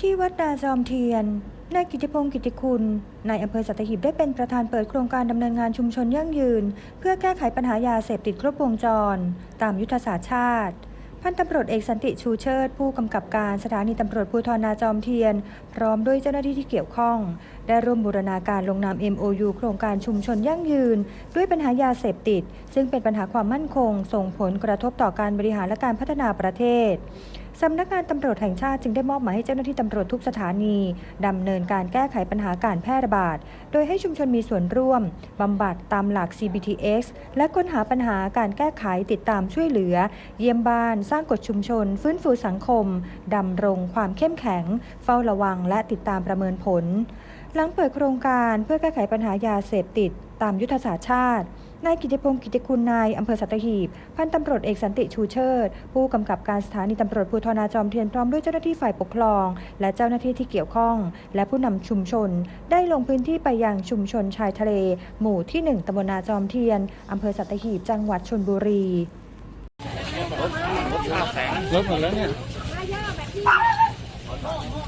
ที่วัดนาจอมเทียน นายกิติพงศ์กิติคุณ นายอำเภอสัตหีบได้เป็นประธานเปิดโครงการดำเนินงานชุมชนยั่งยืน เพื่อแก้ไขปัญหายาเสพติดครบวงจร ตามยุทธศาสตร์ชาติ พันตำรวจเอกสันติชูเชิด ผู้กำกับการสถานีตำรวจภูธรนาจอมเทียน พร้อมด้วยเจ้าหน้าที่ที่เกี่ยวข้อง ได้ร่วมบูรณาการลงนาม MOU โครงการชุมชนยั่งยืน ด้วยปัญหายาเสพติด ซึ่งเป็นปัญหาความมั่นคง ส่งผลกระทบต่อการบริหารและการพัฒนาประเทศ สำนักงานตำรวจแห่งชาติจึงได้มอบหมายให้เจ้าหน้าที่ตำรวจทุกสถานีดำเนินการแก้ไขปัญหาการแพร่ระบาด โดยให้ชุมชนมีส่วนร่วมบำบัดตามหลัก CBTX และค้นหาปัญหาการแก้ไขติดตามช่วยเหลือ เยี่ยมบ้าน สร้างกฎชุมชน ฟื้นฟูสังคมดำรงความเข้มแข็ง เฝ้าระวัง และติดตามประเมินผล หลังเปิดโครงการเพื่อแก้ไขปัญหายาเสพติด ตามยุทธศาสตร์ชาติ นายกิติพงศ์กิติคุณนายอำเภอสัตหีบ พันตำรวจเอกสันติชูเชิด ผู้กำกับการสถานีตำรวจภูธรนาจอมเทียนพร้อมด้วยเจ้าหน้าที่ฝ่ายปกครอง และเจ้าหน้าที่ที่เกี่ยวข้อง และผู้นำชุมชน ได้ลงพื้นที่ไปยังชุมชนชายทะเล หมู่ที่ 1ตำบลนาจอมเทียนอำเภอสัตหีบจังหวัดชลบุรี รถหมดแล้วเนี่ย